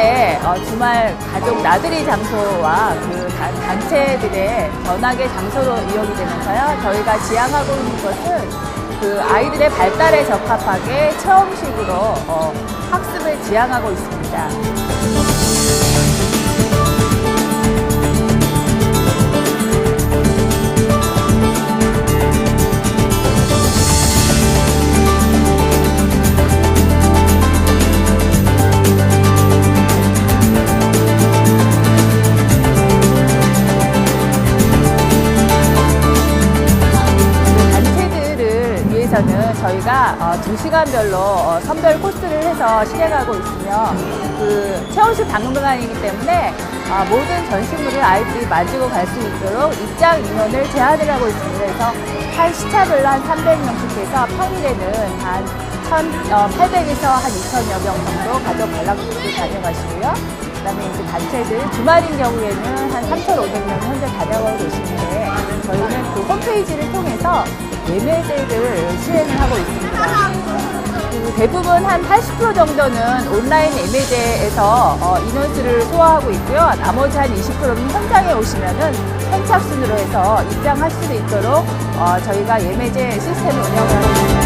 어, 주말 가족 나들이 장소와 그 단- 단체들의 전학의 장소로 이용이 되면서요. 저희가 지향하고 있는 것은 그 아이들의 발달에 적합하게 체험식으로 어, 학습을 지향하고 있습니다. 위해서는 저희가 어, 2시간별로 어, 선별 코스를 해서 실행하고 있으며 그 체험식 박물관이기 때문에 어, 모든 전시물을 아이들이 만지고 갈 수 있도록 입장 인원을 제한을 하고 있습니다. 그래서 한 시차별로 한 300명씩 해서 평일에는 한 1,800에서 한 2,000여 명 정도 가족 관람객들이 다녀가시고요. 그다음에 이제 단체들 주말인 경우에는 한 3,500명 현재 다녀가고 계시는데 저희는 그 홈페이지를 통해서 예매제를 시행을 하고 있습니다. 그 대부분 한 80% 정도는 온라인 예매제에서 어, 인원수를 소화하고 있고요. 나머지 한 20%는 현장에 오시면은 선착순으로 해서 입장할 수 있도록 어, 저희가 예매제 시스템을 운영을 하고 있습니다.